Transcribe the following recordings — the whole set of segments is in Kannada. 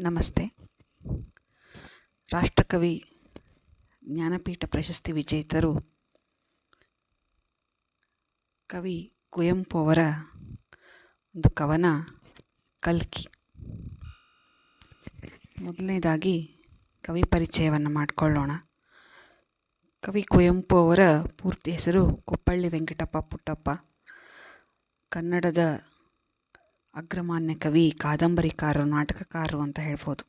ನಮಸ್ತೆ. ರಾಷ್ಟ್ರಕವಿ, ಜ್ಞಾನಪೀಠ ಪ್ರಶಸ್ತಿ ವಿಜೇತರು, ಕವಿ ಕುವೆಂಪು ಅವರ ಒಂದು ಕವನ ಕಲ್ಕಿ. ಮೊದಲನೇದಾಗಿ ಕವಿ ಪರಿಚಯವನ್ನು ಮಾಡಿಕೊಳ್ಳೋಣ. ಕವಿ ಕುವೆಂಪು ಅವರ ಪೂರ್ತಿ ಹೆಸರು ಕುಪ್ಪಳ್ಳಿ ವೆಂಕಟಪ್ಪ ಪುಟ್ಟಪ್ಪ. ಕನ್ನಡದ ಅಗ್ರಮಾನ್ಯ ಕವಿ, ಕಾದಂಬರಿಕಾರರು, ನಾಟಕಕಾರರು ಅಂತ ಹೇಳ್ಬೋದು.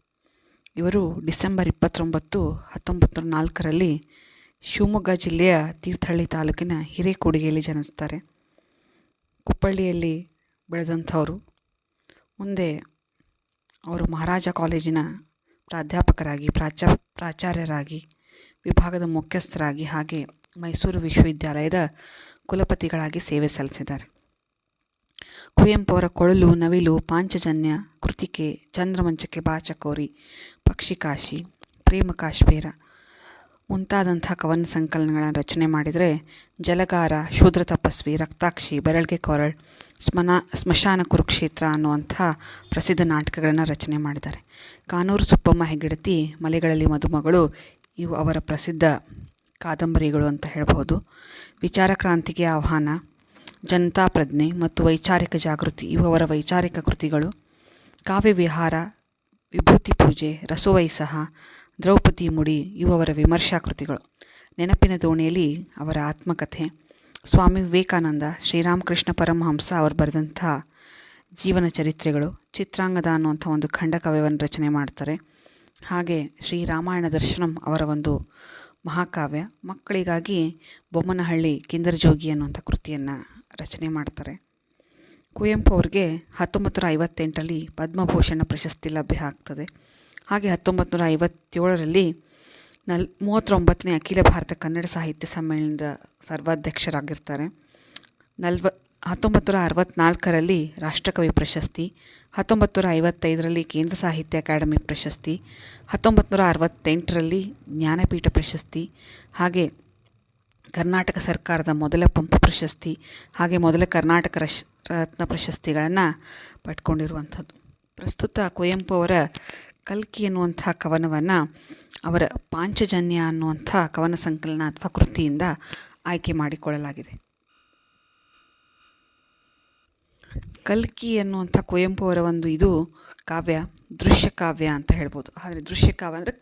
ಇವರು ಡಿಸೆಂಬರ್ ಇಪ್ಪತ್ತೊಂಬತ್ತು ಹತ್ತೊಂಬತ್ತು ನಾಲ್ಕರಲ್ಲಿ ಶಿವಮೊಗ್ಗ ಜಿಲ್ಲೆಯ ತೀರ್ಥಹಳ್ಳಿ ತಾಲೂಕಿನ ಹಿರೇಕೊಡಿಗೆಯಲ್ಲಿ ಜನಿಸ್ತಾರೆ. ಕುಪ್ಪಳ್ಳಿಯಲ್ಲಿ ಬೆಳೆದಂಥವರು. ಮುಂದೆ ಅವರು ಮಹಾರಾಜ ಕಾಲೇಜಿನ ಪ್ರಾಧ್ಯಾಪಕರಾಗಿ, ಪ್ರಾಚ, ಪ್ರಾಚಾರ್ಯರಾಗಿ, ವಿಭಾಗದ ಮುಖ್ಯಸ್ಥರಾಗಿ ಹಾಗೆ ಮೈಸೂರು ವಿಶ್ವವಿದ್ಯಾಲಯದ ಕುಲಪತಿಗಳಾಗಿ ಸೇವೆ ಸಲ್ಲಿಸಿದ್ದಾರೆ. ಕುವೆಂಪು ಅವರ ಕೊಳಲು ನವಿಲು ಪಾಂಚಜನ್ಯ ಕೃತಿಕೆ ಚಂದ್ರಮಂಚಕ್ಕೆ ಬಾಚಕೋರಿ ಪಕ್ಷಿಕಾಶಿ ಪ್ರೇಮ ಕಾಶ್ಮೀರ ಮುಂತಾದಂಥ ಕವನ ಸಂಕಲನಗಳನ್ನು ರಚನೆ ಮಾಡಿದರೆ ಜಲಗಾರ, ಶೂದ್ರ ತಪಸ್ವಿ, ರಕ್ತಾಕ್ಷಿ, ಬೆರಳ್ಗೆ ಕೊರಳ್, ಸ್ಮನ, ಸ್ಮಶಾನ ಕುರುಕ್ಷೇತ್ರ ಅನ್ನುವಂಥ ಪ್ರಸಿದ್ಧ ನಾಟಕಗಳನ್ನು ರಚನೆ ಮಾಡಿದ್ದಾರೆ. ಕಾನೂರು ಸುಬ್ಬಮ್ಮ ಹೆಗ್ಗಡತಿ, ಮಲೆಗಳಲ್ಲಿ ಮದುಮಗಳು, ಇವು ಅವರ ಪ್ರಸಿದ್ಧ ಕಾದಂಬರಿಗಳು ಅಂತ ಹೇಳ್ಬೋದು ವಿಚಾರ ಕ್ರಾಂತಿಗೆ ಆಹ್ವಾನ. ಜನತಾ ಪ್ರಜ್ಞೆ ಮತ್ತು ವೈಚಾರಿಕ ಜಾಗೃತಿ ಇವು ಅವರ ವೈಚಾರಿಕ ಕೃತಿಗಳು ಕಾವ್ಯ ವಿಹಾರ, ವಿಭೂತಿ ಪೂಜೆ ರಸೋವೈಸಹ ದ್ರೌಪದಿ ಮುಡಿ ಇವು ವಿಮರ್ಶಾ ಕೃತಿಗಳು. ನೆನಪಿನ ದೋಣಿಯಲ್ಲಿ ಅವರ ಆತ್ಮಕಥೆ. ಸ್ವಾಮಿ ವಿವೇಕಾನಂದ, ಶ್ರೀರಾಮಕೃಷ್ಣ ಪರಮಹಂಸ ಅವರು ಬರೆದಂಥ ಜೀವನ ಚರಿತ್ರೆಗಳು ಚಿತ್ರಾಂಗದ ಅನ್ನುವಂಥ ಒಂದು ಖಂಡ ಕಾವ್ಯವನ್ನು ರಚನೆ ಮಾಡ್ತಾರೆ. ಹಾಗೆ ಶ್ರೀರಾಮಾಯಣ ದರ್ಶನಂ ಅವರ ಒಂದು ಮಹಾಕಾವ್ಯ. ಮಕ್ಕಳಿಗಾಗಿ ಬೊಮ್ಮನಹಳ್ಳಿ, ಕಿಂದರ್ಜೋಗಿ ಅನ್ನುವಂಥ ಕೃತಿಯನ್ನು ರಚನೆ ಮಾಡ್ತಾರೆ. ಕುವೆಂಪು ಅವ್ರಿಗೆ ಹತ್ತೊಂಬತ್ತು ನೂರ ಐವತ್ತೆಂಟರಲ್ಲಿ ಪದ್ಮಭೂಷಣ ಪ್ರಶಸ್ತಿ ಲಭ್ಯ ಆಗ್ತದೆ. ಹಾಗೆ ಹತ್ತೊಂಬತ್ತು ನೂರ ಐವತ್ತೇಳರಲ್ಲಿ ನಲ್ ಮೂವತ್ತೊಂಬತ್ತನೇ ಅಖಿಲ ಭಾರತ ಕನ್ನಡ ಸಾಹಿತ್ಯ ಸಮ್ಮೇಳನದ ಸರ್ವಾಧ್ಯಕ್ಷರಾಗಿರ್ತಾರೆ. ನಲ್ವ ಹತ್ತೊಂಬತ್ತು ನೂರ ಅರವತ್ತ್ನಾಲ್ಕರಲ್ಲಿ ರಾಷ್ಟ್ರಕವಿ ಪ್ರಶಸ್ತಿ ಹತ್ತೊಂಬತ್ತು ನೂರ ಐವತ್ತೈದರಲ್ಲಿ ಕೇಂದ್ರ ಸಾಹಿತ್ಯ ಅಕಾಡೆಮಿ ಪ್ರಶಸ್ತಿ ಹತ್ತೊಂಬತ್ತು ನೂರ ಅರವತ್ತೆಂಟರಲ್ಲಿ ಜ್ಞಾನಪೀಠ ಪ್ರಶಸ್ತಿ, ಹಾಗೆ ಕರ್ನಾಟಕ ಸರ್ಕಾರದ ಮೊದಲ ಪಂಪ ಪ್ರಶಸ್ತಿ ಹಾಗೆ ಮೊದಲ ಕರ್ನಾಟಕ ರತ್ನ ಪ್ರಶಸ್ತಿಗಳನ್ನು ಪಡ್ಕೊಂಡಿರುವಂಥದ್ದು. ಪ್ರಸ್ತುತ ಕುವೆಂಪು ಅವರ ಕಲ್ಕಿ ಎನ್ನುವಂಥ ಕವನವನ್ನು ಅವರ ಪಾಂಚಜನ್ಯ ಅನ್ನುವಂಥ ಕವನ ಸಂಕಲನ ಅಥವಾ ಕೃತಿಯಿಂದ ಆಯ್ಕೆ ಮಾಡಿಕೊಳ್ಳಲಾಗಿದೆ. ಕಲ್ಕಿ ಅನ್ನುವಂಥ ಕುವೆಂಪು ಅವರ ಒಂದು ಇದು ಕಾವ್ಯ, ದೃಶ್ಯ ಕಾವ್ಯ ಅಂತ ಹೇಳ್ಬೋದು. ಆದರೆ ದೃಶ್ಯ ಕಾವ್ಯ ಅಂದರೆ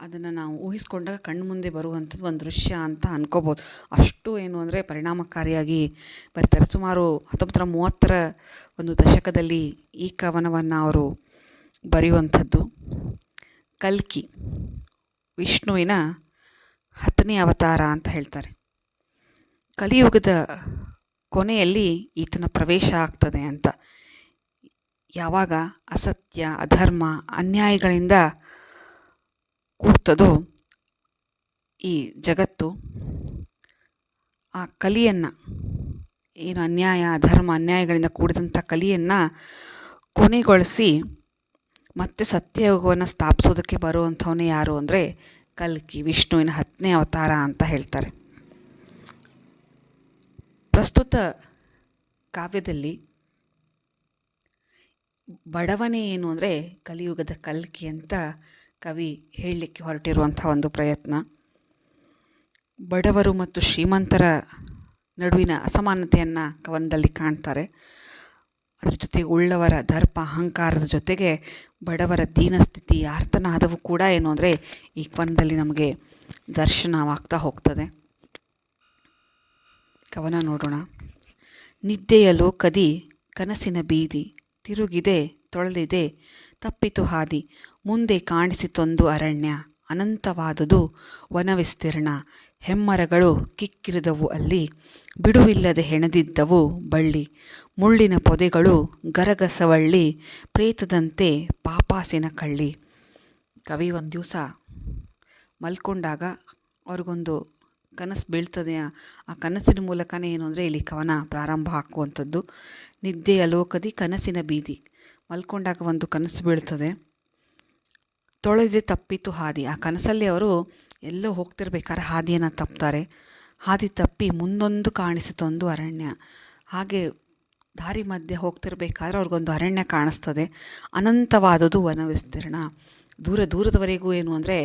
ಅದನ್ನು ನಾವು ಊಹಿಸ್ಕೊಂಡಾಗ ಕಣ್ಣು ಮುಂದೆ ಬರುವಂಥದ್ದು ಒಂದು ದೃಶ್ಯ ಅಂತ ಅನ್ಕೋಬೋದು. ಅಷ್ಟು ಏನು ಅಂದರೆ ಪರಿಣಾಮಕಾರಿಯಾಗಿ ಬರೀತಾರೆ. ಸುಮಾರು ಹತ್ತೊಂಬತ್ತರ ಮೂವತ್ತರ ಒಂದು ದಶಕದಲ್ಲಿ ಈ ಕವನವನ್ನು ಅವರು ಬರೆಯುವಂಥದ್ದು. ಕಲ್ಕಿ, ವಿಷ್ಣುವಿನ ಹತ್ತನೇ ಅವತಾರ ಅಂತ ಹೇಳ್ತಾರೆ. ಕಲಿಯುಗದ ಕೊನೆಯಲ್ಲಿ ಈತನ ಪ್ರವೇಶ ಆಗ್ತದೆ ಅಂತ. ಯಾವಾಗ ಅಸತ್ಯ, ಅಧರ್ಮ, ಅನ್ಯಾಯಗಳಿಂದ ಕೂಡ್ತದೋ ಈ ಜಗತ್ತು, ಆ ಕಲಿಯನ್ನು, ಏನು ಅನ್ಯಾಯ, ಅಧರ್ಮ, ಅನ್ಯಾಯಗಳಿಂದ ಕೂಡಿದಂಥ ಕಲಿಯನ್ನು ಕೊನೆಗೊಳಿಸಿ ಮತ್ತೆ ಸತ್ಯಯುಗವನ್ನು ಸ್ಥಾಪಿಸೋದಕ್ಕೆ ಬರುವಂಥವನೇ ಯಾರು ಅಂದರೆ ಕಲ್ಕಿ, ವಿಷ್ಣುವಿನ ಹತ್ತನೇ ಅವತಾರ ಅಂತ ಹೇಳ್ತಾರೆ. ಪ್ರಸ್ತುತ ಕಾವ್ಯದಲ್ಲಿ ಬಡವನೇ ಏನು ಅಂದರೆ ಕಲಿಯುಗದ ಕಲ್ಕಿ ಅಂತ ಕವಿ ಹೇಳಲಿಕ್ಕೆ ಹೊರಟಿರುವಂಥ ಒಂದು ಪ್ರಯತ್ನ. ಬಡವರು ಮತ್ತು ಶ್ರೀಮಂತರ ನಡುವಿನ ಅಸಮಾನತೆಯನ್ನು ಕವನದಲ್ಲಿ ಕಾಣ್ತಾರೆ. ಅದ್ರ ಜೊತೆಗೆ ಉಳ್ಳವರ ದರ್ಪ, ಅಹಂಕಾರದ ಜೊತೆಗೆ ಬಡವರ ದೀನಸ್ಥಿತಿ ಆರ್ತನಾದವು ಕೂಡ ಏನು ಅಂದರೆ ಈ ಕವನದಲ್ಲಿ ನಮಗೆ ದರ್ಶನವಾಗ್ತಾ ಹೋಗ್ತದೆ. ಕವನ ನೋಡೋಣ. ನಿದ್ದೆಯ ಲೋಕದಿ ಕನಸಿನ ಬೀದಿ ತಿರುಗಿದೆ ತೊಳೆದಿದೆ. ತಪ್ಪಿತು ಹಾದಿ. ಮುಂದೆ ಕಾಣಿಸಿತೊಂದು ಅರಣ್ಯ. ಅನಂತವಾದುದು ವನವಿಸ್ತೀರ್ಣ. ಹೆಮ್ಮರಗಳು ಕಿಕ್ಕಿರಿದವು ಅಲ್ಲಿ. ಬಿಡುವಿಲ್ಲದೆ ಹೆಣೆದಿದ್ದವು ಬಳ್ಳಿ. ಮುಳ್ಳಿನ ಪೊದೆಗಳು ಗರಗಸವಳ್ಳಿ, ಪ್ರೇತದಂತೆ ಪಾಪಾಸಿನ ಕಳ್ಳಿ. ಕವಿ ಒಂದು ದಿವಸ ಮಲ್ಕೊಂಡಾಗ ಅವ್ರಿಗೊಂದು ಕನಸು ಬೀಳ್ತದೆ. ಆ ಕನಸಿನ ಮೂಲಕನೇ ಏನು ಅಂದರೆ ಇಲ್ಲಿ ಕವನ ಪ್ರಾರಂಭ ಹಾಕುವಂಥದ್ದು. ನಿದ್ದೆಯ ಲೋಕದಿ ಕನಸಿನ ಬೀದಿ. ಮಲ್ಕೊಂಡಾಗ ಒಂದು ಕನಸು ಬೀಳ್ತದೆ. ತೊಳೆದೆ ತಪ್ಪಿತು ಹಾದಿ. ಆ ಕನಸಲ್ಲಿ ಅವರು ಎಲ್ಲೋ ಹೋಗ್ತಿರ್ಬೇಕಾದ್ರೆ ಹಾದಿಯನ್ನು ತಪ್ತಾರೆ. ಹಾದಿ ತಪ್ಪಿ ಮುಂದೊಂದು ಕಾಣಿಸಿತೊಂದು ಅರಣ್ಯ. ಹಾಗೆ ದಾರಿ ಮಧ್ಯೆ ಹೋಗ್ತಿರ್ಬೇಕಾದ್ರೆ ಅವ್ರಿಗೊಂದು ಅರಣ್ಯ ಕಾಣಿಸ್ತದೆ. ಅನಂತವಾದದು ವನ ವಿಸ್ತೀರ್ಣ. ದೂರ ದೂರದವರೆಗೂ ಏನು ಅಂದರೆ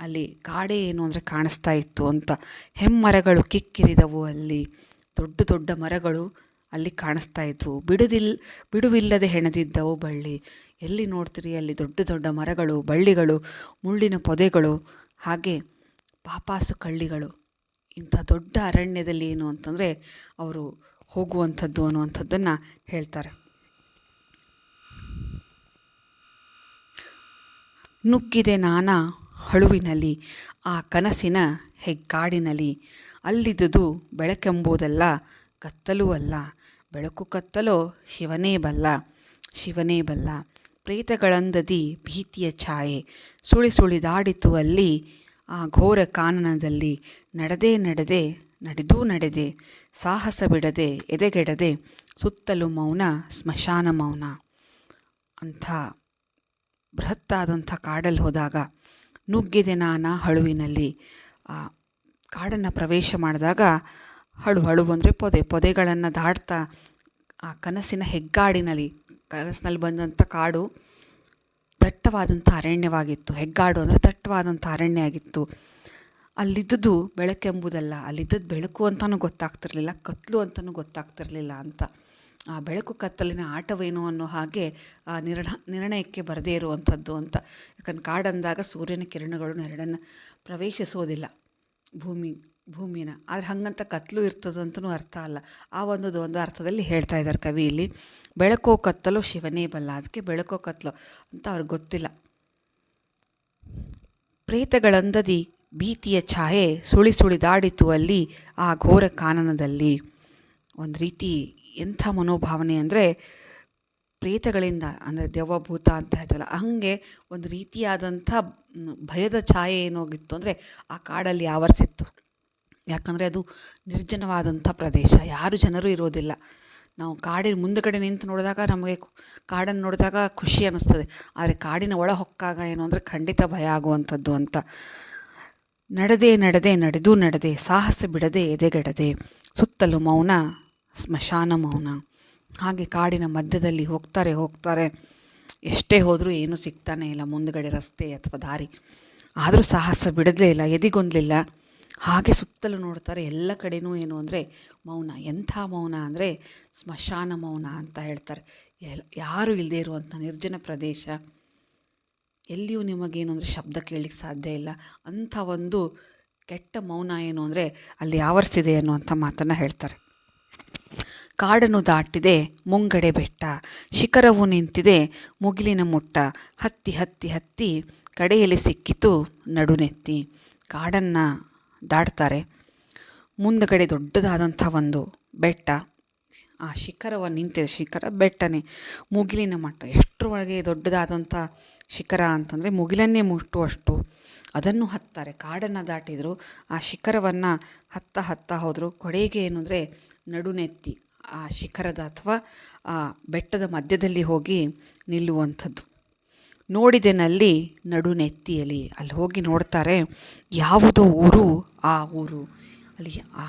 ಅಲ್ಲಿ ಕಾಡೆ ಏನು ಅಂದರೆ ಕಾಣಿಸ್ತಾ ಇತ್ತು ಅಂತ. ಹೆಮ್ಮರಗಳು ಕಿಕ್ಕಿರಿದವು ಅಲ್ಲಿ. ದೊಡ್ಡ ದೊಡ್ಡ ಮರಗಳು ಅಲ್ಲಿ ಕಾಣಿಸ್ತಾ ಇದ್ವು. ಬಿಡುದಿಲ್, ಬಿಡುವಿಲ್ಲದೆ ಹೆಣೆದಿದ್ದವು ಬಳ್ಳಿ. ಎಲ್ಲಿ ನೋಡ್ತೀರಿ? ಅಲ್ಲಿ ದೊಡ್ಡ ದೊಡ್ಡ ಮರಗಳು, ಬಳ್ಳಿಗಳು, ಮುಳ್ಳಿನ ಪೊದೆಗಳು, ಹಾಗೆ ಪಾಪಾಸು ಕಳ್ಳಿಗಳು. ಇಂಥ ದೊಡ್ಡ ಅರಣ್ಯದಲ್ಲಿ ಏನು ಅಂತಂದರೆ ಅವರು ಹೋಗುವಂಥದ್ದು ಅನ್ನುವಂಥದ್ದನ್ನು ಹೇಳ್ತಾರೆ. ನುಗ್ಗಿದೆ ನಾನಾ ಹಳುವಿನಲ್ಲಿ ಆ ಕನಸಿನ ಹೆಗ್ಗಾಡಿನಲ್ಲಿ ಅಲ್ಲಿದ್ದುದು ಬೆಳಕೆಂಬುದಲ್ಲ ಕತ್ತಲೂ ಅಲ್ಲ, ಬೆಳಕು ಕತ್ತಲೋ ಶಿವನೇ ಬಲ್ಲ ಶಿವನೇ ಬಲ್ಲ. ಪ್ರೇತಗಳಂದದಿ ಭೀತಿಯ ಛಾಯೆ, ಸುಳಿ ಸುಳಿದಾಡಿತು ಅಲ್ಲಿ, ಆ ಘೋರ ಕಾನನದಲ್ಲಿ. ನಡೆದೇ ನಡೆದೆ, ನಡೆದೂ ನಡೆದೆ, ಸಾಹಸ ಬಿಡದೆ, ಎದೆಗೆಡದೆ, ಸುತ್ತಲೂ ಮೌನ, ಸ್ಮಶಾನ ಮೌನ. ಅಂಥ ಬೃಹತ್ತಾದಂಥ ಕಾಡಲ್ಲಿ ಹೋದಾಗ, ನುಗ್ಗಿದೆ ನಾನಾ ಹಳುವಿನಲ್ಲಿ. ಆ ಕಾಡನ್ನು ಪ್ರವೇಶ ಮಾಡಿದಾಗ ಹಳು ಹಳು ಅಂದರೆ ಪೊದೆ, ಪೊದೆಗಳನ್ನು ದಾಟ್ತಾ ಆ ಕನಸಿನ ಹೆಗ್ಗಾಡಿನಲ್ಲಿ, ಕನಸಿನಲ್ಲಿ ಬಂದಂಥ ಕಾಡು ದಟ್ಟವಾದಂಥ ಅರಣ್ಯವಾಗಿತ್ತು. ಹೆಗ್ಗಾಡು ಅಂದರೆ ದಟ್ಟವಾದಂಥ ಅರಣ್ಯ ಆಗಿತ್ತು. ಅಲ್ಲಿದ್ದುದು ಬೆಳಕೆಂಬುದಲ್ಲ ಅಲ್ಲಿದ್ದದ್ದು ಬೆಳಕು ಅಂತಲೂ ಗೊತ್ತಾಗ್ತಿರಲಿಲ್ಲ ಕತ್ತಲು ಅಂತಲೂ ಗೊತ್ತಾಗ್ತಿರಲಿಲ್ಲ ಅಂತ. ಆ ಬೆಳಕು ಕತ್ತಲಿನ ಆಟವೇನು ಅನ್ನೋ ಹಾಗೆ, ಆ ನಿರ್ಣ ನಿರ್ಣಯಕ್ಕೆ ಬರದೇ ಇರುವಂಥದ್ದು ಅಂತ. ಯಾಕಂದ್ರೆ ಕಾಡಂದಾಗ ಸೂರ್ಯನ ಕಿರಣಗಳು ನೆರಳನ್ನು ಪ್ರವೇಶಿಸೋದಿಲ್ಲ ಭೂಮಿ ಭೂಮಿನ. ಆದರೆ ಹಾಗಂತ ಕತ್ತಲು ಇರ್ತದಂತನೂ ಅರ್ಥ ಅಲ್ಲ. ಆ ಒಂದು ಒಂದು ಅರ್ಥದಲ್ಲಿ ಹೇಳ್ತಾ ಇದ್ದಾರೆ ಕವಿ ಇಲ್ಲಿ. ಬೆಳಕೋ ಕತ್ತಲು ಶಿವನೇ ಬಲ್ಲ. ಅದಕ್ಕೆ ಬೆಳಕೋ ಕತ್ತಲು ಅಂತ ಅವ್ರಿಗೆ ಗೊತ್ತಿಲ್ಲ. ಪ್ರೇತಗಳಂದದಿ ಭೀತಿಯ ಛಾಯೆ ಸುಳಿ ಸುಳಿದಾಡಿತು ಅಲ್ಲಿ ಆ ಘೋರ ಕಾನನದಲ್ಲಿ. ಒಂದು ರೀತಿ ಎಂಥ ಮನೋಭಾವನೆ ಅಂದರೆ ಪ್ರೇತಗಳಿಂದ ಅಂದರೆ ದೆವ್ವಭೂತ ಅಂತ ಹೇಳ್ತೀವಲ್ಲ ಹಾಗೆ ಒಂದು ರೀತಿಯಾದಂಥ ಭಯದ ಛಾಯೆ ಏನೋಗಿತ್ತು ಅಂದರೆ ಆ ಕಾಡಲ್ಲಿ ಆವರಿಸಿತ್ತು. ಯಾಕಂದರೆ ಅದು ನಿರ್ಜನವಾದಂಥ ಪ್ರದೇಶ. ಯಾರು ಜನರು ಇರೋದಿಲ್ಲ. ನಾವು ಕಾಡಿನ ಮುಂದುಗಡೆ ನಿಂತು ನೋಡಿದಾಗ ನಮಗೆ ಕಾಡನ್ನು ನೋಡಿದಾಗ ಖುಷಿ ಅನ್ನಿಸ್ತದೆ. ಆದರೆ ಕಾಡಿನ ಒಳ ಹೊಕ್ಕಾಗ ಏನು ಅಂದರೆ ಖಂಡಿತ ಭಯ ಆಗುವಂಥದ್ದು ಅಂತ. ನಡೆದೇ ನಡೆದೇ, ನಡೆದು, ನಡೆದೆ, ಸಾಹಸ ಬಿಡದೆ, ಎದೆಗೆಡದೆ, ಸುತ್ತಲೂ ಮೌನ, ಸ್ಮಶಾನ ಮೌನ. ಹಾಗೆ ಕಾಡಿನ ಮಧ್ಯದಲ್ಲಿ ಹೋಗ್ತಾರೆ ಹೋಗ್ತಾರೆ. ಎಷ್ಟೇ ಹೋದರೂ ಏನೂ ಸಿಗ್ತಾನೆ ಇಲ್ಲ. ಮುಂದುಗಡೆ ರಸ್ತೆ ಅಥವಾ ದಾರಿ. ಆದರೂ ಸಾಹಸ ಬಿಡದೇ ಇಲ್ಲ, ಎದಿಗೊಂದಲಿಲ್ಲ. ಹಾಗೆ ಸುತ್ತಲೂ ನೋಡ್ತಾರೆ ಎಲ್ಲ ಕಡೆನೂ ಏನು ಅಂದರೆ ಮೌನ. ಎಂಥ ಮೌನ ಅಂದರೆ ಸ್ಮಶಾನ ಮೌನ ಅಂತ ಹೇಳ್ತಾರೆ. ಎಲ್, ಯಾರೂ ಇಲ್ಲದೇ ಇರುವಂಥ ನಿರ್ಜನ ಪ್ರದೇಶ. ಎಲ್ಲಿಯೂ ನಿಮಗೇನು ಅಂದರೆ ಶಬ್ದ ಕೇಳಲಿಕ್ಕೆ ಸಾಧ್ಯ ಇಲ್ಲ. ಅಂಥ ಒಂದು ಕೆಟ್ಟ ಮೌನ ಏನು ಅಂದರೆ ಅಲ್ಲಿ ಆವರಿಸಿದೆ ಅನ್ನುವಂಥ ಮಾತನ್ನು ಹೇಳ್ತಾರೆ. ಕಾಡನ್ನು ದಾಟಿದೆ ಮುಂಗಡೆ ಬೆಟ್ಟ, ಶಿಖರವು ನಿಂತಿದೆ ಮುಗಿಲಿನ ಮುಟ್ಟ, ಹತ್ತಿ ಹತ್ತಿ ಹತ್ತಿ ಕಡೆಯಲ್ಲಿ ಸಿಕ್ಕಿತು ನಡುನೆತ್ತಿ. ಕಾಡನ್ನು ದಾಟ್ತಾರೆ ಮುಂದಗಡೆ ದೊಡ್ಡದಾದಂಥ ಒಂದು ಬೆಟ್ಟ. ಆ ಶಿಖರವನ್ನು ನಿಂತಿದೆ. ಶಿಖರ ಬೆಟ್ಟನೇ. ಮುಗಿಲಿನ ಮಟ್ಟ. ಎಷ್ಟರೊಳಗೆ ದೊಡ್ಡದಾದಂಥ ಶಿಖರ ಅಂತಂದರೆ ಮುಗಿಲನ್ನೇ ಮುಟ್ಟುವಷ್ಟು. ಅದನ್ನು ಹತ್ತಾರೆ. ಕಾಡನ್ನು ದಾಟಿದರು. ಆ ಶಿಖರವನ್ನು ಹತ್ತ ಹತ್ತ ಹೋದರು. ಕೊಡೆಗೆ ಏನು ಅಂದರೆ ನಡುನೆತ್ತಿ ಆ ಶಿಖರದ ಅಥವಾ ಆ ಬೆಟ್ಟದ ಮಧ್ಯದಲ್ಲಿ ಹೋಗಿ ನಿಲ್ಲುವಂಥದ್ದು. ನೋಡಿದೆನಲ್ಲಿ ನಡುನೆತ್ತಿಯಲ್ಲಿ ಅಲ್ಲಿ ಹೋಗಿ ನೋಡ್ತಾರೆ, ಯಾವುದೋ ಊರು? ಆ ಊರು. ಅಲ್ಲಿ ಆ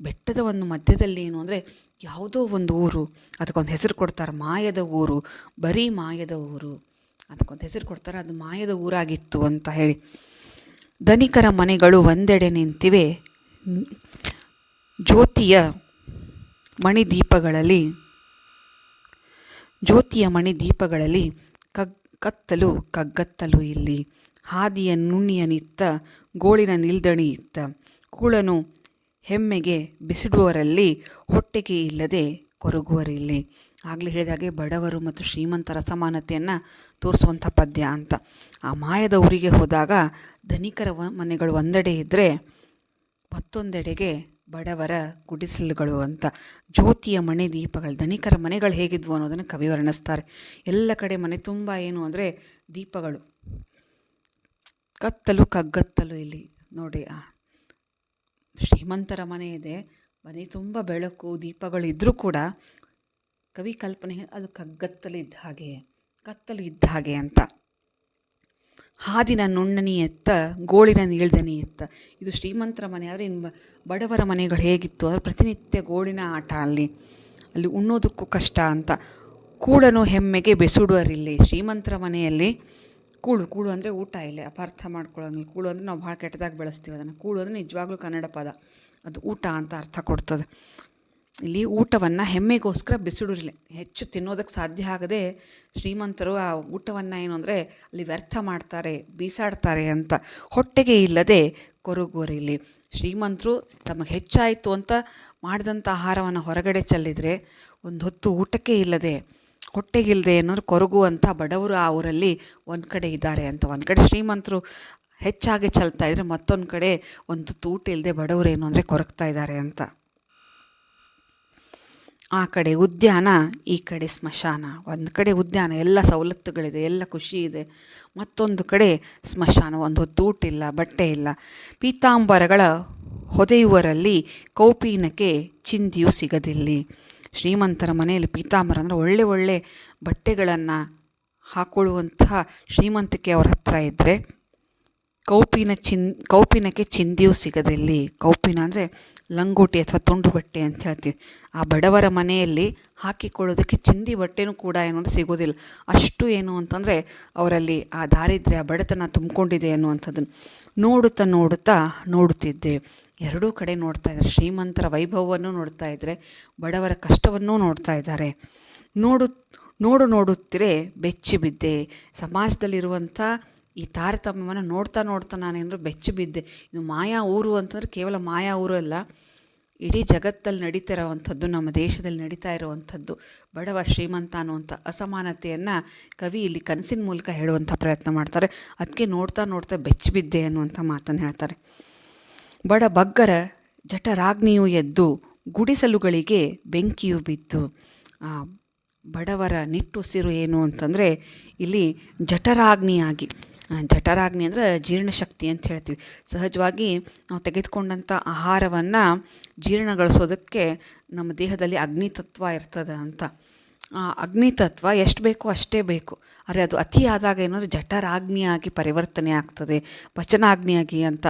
ಬೆಟ್ಟದ ಒಂದು ಮಧ್ಯದಲ್ಲಿ ಏನು ಅಂದರೆ, ಯಾವುದೋ ಒಂದು ಊರು. ಅದಕ್ಕೊಂದು ಹೆಸರು ಕೊಡ್ತಾರೆ, ಮಾಯದ ಊರು. ಬರೀ ಮಾಯದ ಊರು. ಅದಕ್ಕೊಂದು ಹೆಸರು ಕೊಡ್ತಾರೆ, ಅದು ಮಾಯದ ಊರಾಗಿತ್ತು ಅಂತ ಹೇಳಿ. ಧನಿಕರ ಮನೆಗಳು ಒಂದೆಡೆ ನಿಂತಿವೆ. ಜ್ಯೋತಿಯ ಮಣಿದೀಪಗಳಲ್ಲಿ ಜ್ಯೋತಿಯ ಮಣಿದೀಪಗಳಲ್ಲಿ ಕತ್ತಲು ಕಗ್ಗತ್ತಲು ಇಲ್ಲಿ. ಹಾದಿಯ ನುಣ್ಣಿಯ ನಿತ್ತ ಗೋಳಿನ ನಿಲ್ದಣಿ ಇತ್ತ. ಕೂಳನು ಹೆಮ್ಮೆಗೆ ಬಿಸಿಡುವರಲ್ಲಿ ಹೊಟ್ಟೆಗೆ ಇಲ್ಲದೆ ಕೊರಗುವರಿಲ್ಲಿ ಆಗಲೇ ಹೇಳಿದಾಗೆ ಬಡವರು ಮತ್ತು ಶ್ರೀಮಂತರ ಸಮಾನತೆಯನ್ನು ತೋರಿಸುವಂಥ ಪದ್ಯ ಅಂತ. ಆ ಮಾಯದ ಊರಿಗೆ ಹೋದಾಗ ಧನಿಕರ ಮನೆಗಳು ಒಂದೆಡೆ ಇದ್ದರೆ ಮತ್ತೊಂದೆಡೆಗೆ ಬಡವರ ಗುಡಿಸಲುಗಳು ಅಂತ. ಜ್ಯೋತಿಯ ಮನೆ ದೀಪಗಳು, ಧನಿಕರ ಮನೆಗಳು ಹೇಗಿದ್ವು ಅನ್ನೋದನ್ನು ಕವಿ ವರ್ಣಿಸ್ತಾರೆ. ಎಲ್ಲ ಕಡೆ ಮನೆ ತುಂಬ ಏನು ಅಂದರೆ ದೀಪಗಳು. ಕತ್ತಲು ಕಗ್ಗತ್ತಲು ಇಲ್ಲಿ ನೋಡಿ ಶ್ರೀಮಂತರ ಮನೆ ಇದೆ. ಮನೆ ತುಂಬ ಬೆಳಕು, ದೀಪಗಳು ಇದ್ದರೂ ಕೂಡ ಕವಿ ಕಲ್ಪನೆ ಅದು ಕಗ್ಗತ್ತಲು ಇದ್ದ ಹಾಗೆ ಕತ್ತಲು ಇದ್ದ ಹಾಗೆ ಅಂತ. ಹಾದಿನ ನುಣ್ಣನಿ ಎತ್ತ, ಗೋಳಿನ ನೀಳ್ದನಿ ಎತ್ತ. ಇದು ಶ್ರೀಮಂತರ ಮನೆ. ಆದರೆ ಇನ್ನು ಬಡವರ ಮನೆಗಳು ಹೇಗಿತ್ತು? ಅಂದರೆ ಪ್ರತಿನಿತ್ಯ ಗೋಳಿನ ಆಟ ಅಲ್ಲಿ. ಅಲ್ಲಿ ಉಣ್ಣೋದಕ್ಕೂ ಕಷ್ಟ ಅಂತ. ಕೂಡನು ಹೆಮ್ಮೆಗೆ ಬೆಸುಡುವರಿಲ್ಲಿ. ಶ್ರೀಮಂತರ ಮನೆಯಲ್ಲಿ ಕೂಳು ಕೂಳು ಅಂದರೆ ಊಟ ಇಲ್ಲಿ, ಅಪಾರ್ಥ ಮಾಡ್ಕೊಳ್ಳೋಂಗಿಲ್ಲ ಕೂಳು ಅಂದರೆ ನಾವು ಭಾಳ ಕೆಟ್ಟದಾಗಿ ಬೆಳೆಸ್ತೀವಿ ಅದನ್ನು. ಕೂಳು ಅಂದರೆ ನಿಜವಾಗ್ಲೂ ಕನ್ನಡ ಪದ. ಅದು ಊಟ ಅಂತ ಅರ್ಥ ಕೊಡ್ತದೆ. ಇಲ್ಲಿ ಊಟವನ್ನು ಹೆಮ್ಮೆಗೋಸ್ಕರ ಬಿಸಿಡುರಿಲ್ಲ ಹೆಚ್ಚು ತಿನ್ನೋದಕ್ಕೆ ಸಾಧ್ಯ ಆಗದೆ ಶ್ರೀಮಂತರು ಆ ಊಟವನ್ನು ಏನು ಅಂದರೆ ಅಲ್ಲಿ ವ್ಯರ್ಥ ಮಾಡ್ತಾರೆ, ಬೀಸಾಡ್ತಾರೆ ಅಂತ. ಹೊಟ್ಟೆಗೆ ಇಲ್ಲದೆ ಕೊರಗುವರಿಲಿ ಶ್ರೀಮಂತರು ತಮಗೆ ಹೆಚ್ಚಾಯಿತು ಅಂತ ಮಾಡಿದಂಥ ಆಹಾರವನ್ನು ಹೊರಗಡೆ ಚೆಲ್ಲಿದರೆ ಒಂದು ಹೊತ್ತು ಊಟಕ್ಕೆ ಇಲ್ಲದೆ ಹೊಟ್ಟೆಗಿಲ್ಲದೆ ಏನಾದ್ರು ಕೊರಗುವಂಥ ಬಡವರು ಆ ಊರಲ್ಲಿ ಒಂದು ಕಡೆ ಇದ್ದಾರೆ ಅಂತ. ಒಂದು ಕಡೆ ಶ್ರೀಮಂತರು ಹೆಚ್ಚಾಗಿ ಚೆಲ್ತಾ ಇದ್ದರೆ ಮತ್ತೊಂದು ಕಡೆ ಒಂದು ತೂಟ ಇಲ್ಲದೆ ಬಡವರು ಏನು ಅಂದರೆ ಕೊರಗ್ತಾ ಇದ್ದಾರೆ ಅಂತ. ಆ ಕಡೆ ಉದ್ಯಾನ, ಈ ಕಡೆ ಸ್ಮಶಾನ. ಒಂದು ಕಡೆ ಉದ್ಯಾನ, ಎಲ್ಲ ಸವಲತ್ತುಗಳಿದೆ, ಎಲ್ಲ ಖುಷಿ ಇದೆ. ಮತ್ತೊಂದು ಕಡೆ ಸ್ಮಶಾನ, ಒಂದು ಹೊತ್ತು ಊಟ ಇಲ್ಲ, ಬಟ್ಟೆ ಇಲ್ಲ. ಪೀತಾಂಬರಗಳ ಹೊದೆಯುವರಲ್ಲಿ ಕೌಪೀನಕ್ಕೆ ಚಿಂದಿಯೂ ಸಿಗದಿಲ್ಲಿ. ಶ್ರೀಮಂತರ ಮನೆಯಲ್ಲಿ ಪೀತಾಂಬರ ಅಂದರೆ ಒಳ್ಳೆ ಒಳ್ಳೆ ಬಟ್ಟೆಗಳನ್ನು ಹಾಕ್ಕೊಳ್ಳುವಂತಹ ಶ್ರೀಮಂತಿಕೆ ಅವರ ಹತ್ರ ಇದ್ದರೆ ಕೌಪಿನ ಚಿನ್, ಕೌಪಿನಕ್ಕೆ ಚಿಂದಿಯೂ ಸಿಗದಿಲ್ಲಿ. ಕೌಪಿನ ಅಂದರೆ ಲಂಗೋಟಿ ಅಥವಾ ತುಂಡು ಬಟ್ಟೆ ಅಂತ ಹೇಳ್ತೀವಿ. ಆ ಬಡವರ ಮನೆಯಲ್ಲಿ ಹಾಕಿಕೊಳ್ಳೋದಕ್ಕೆ ಚಿಂದಿ ಬಟ್ಟೆನೂ ಕೂಡ ಏನು ಸಿಗೋದಿಲ್ಲ. ಅಷ್ಟು ಏನು ಅಂತಂದರೆ ಅವರಲ್ಲಿ ಆ ದಾರಿದ್ರ್ಯ ಬಡತನ ತುಂಬಿಕೊಂಡಿದೆ ಅನ್ನುವಂಥದ್ದನ್ನು ನೋಡುತ್ತಾ ನೋಡುತ್ತಾ ನೋಡುತ್ತಿದ್ದೆ. ಎರಡೂ ಕಡೆ ನೋಡ್ತಾ ಇದ್ದಾರೆ. ಶ್ರೀಮಂತರ ವೈಭವವನ್ನು ನೋಡ್ತಾ ಇದ್ದರೆ. ಬಡವರ ಕಷ್ಟವನ್ನೂ ನೋಡ್ತಾ ಇದ್ದಾರೆ. ನೋಡು ನೋಡು ನೋಡುತ್ತಿರೇ ಬೆಚ್ಚಿ ಬಿದ್ದೆ. ಸಮಾಜದಲ್ಲಿರುವಂಥ ಈ ತಾರತಮ್ಯವನ್ನು ನೋಡ್ತಾ ನೋಡ್ತಾ ನಾನೇನಾದ್ರು ಬೆಚ್ಚಿ ಬಿದ್ದೆ. ಇದು ಮಾಯಾ ಊರು ಅಂತಂದರೆ ಕೇವಲ ಮಾಯಾ ಊರು ಅಲ್ಲ. ಇಡೀ ಜಗತ್ತಲ್ಲಿ ನಡೀತಾ ಇರೋವಂಥದ್ದು, ನಮ್ಮ ದೇಶದಲ್ಲಿ ನಡೀತಾ ಇರುವಂಥದ್ದು, ಬಡವ ಶ್ರೀಮಂತ ಅನ್ನುವಂಥ ಅಸಮಾನತೆಯನ್ನು ಕವಿ ಇಲ್ಲಿ ಕನಸಿನ ಮೂಲಕ ಹೇಳುವಂಥ ಪ್ರಯತ್ನ ಮಾಡ್ತಾರೆ. ಅದಕ್ಕೆ ನೋಡ್ತಾ ನೋಡ್ತಾ ಬೆಚ್ಚು ಬಿದ್ದೆ ಅನ್ನುವಂಥ ಮಾತನ್ನು ಹೇಳ್ತಾರೆ. ಬಡ ಬಗ್ಗರ ಜಠರಾಗ್ನಿಯು ಎದ್ದು ಗುಡಿಸಲುಗಳಿಗೆ ಬೆಂಕಿಯು ಬಿದ್ದು ಬಡವರ ನಿಟ್ಟುಸಿರು ಏನು ಅಂತಂದರೆ ಇಲ್ಲಿ ಜಠರಾಗ್ನಿಯಾಗಿ ಜಠರಾಗ್ನಿ ಅಂದರೆ ಜೀರ್ಣಶಕ್ತಿ ಅಂತ ಹೇಳ್ತೀವಿ. ಸಹಜವಾಗಿ ನಾವು ತೆಗೆದುಕೊಂಡಂಥ ಆಹಾರವನ್ನು ಜೀರ್ಣಗೊಳಿಸೋದಕ್ಕೆ ನಮ್ಮ ದೇಹದಲ್ಲಿ ಅಗ್ನಿತತ್ವ ಇರ್ತದೆ ಅಂತ. ಆ ಅಗ್ನಿತತ್ವ ಎಷ್ಟು ಬೇಕೋ ಅಷ್ಟೇ ಬೇಕು. ಆದರೆ ಅದು ಅತಿ ಆದಾಗ ಏನಾದ್ರು ಜಠರಾಗ್ನಿಯಾಗಿ ಪರಿವರ್ತನೆ ಆಗ್ತದೆ ಪಚನಾಗ್ನಿಯಾಗಿ ಅಂತ.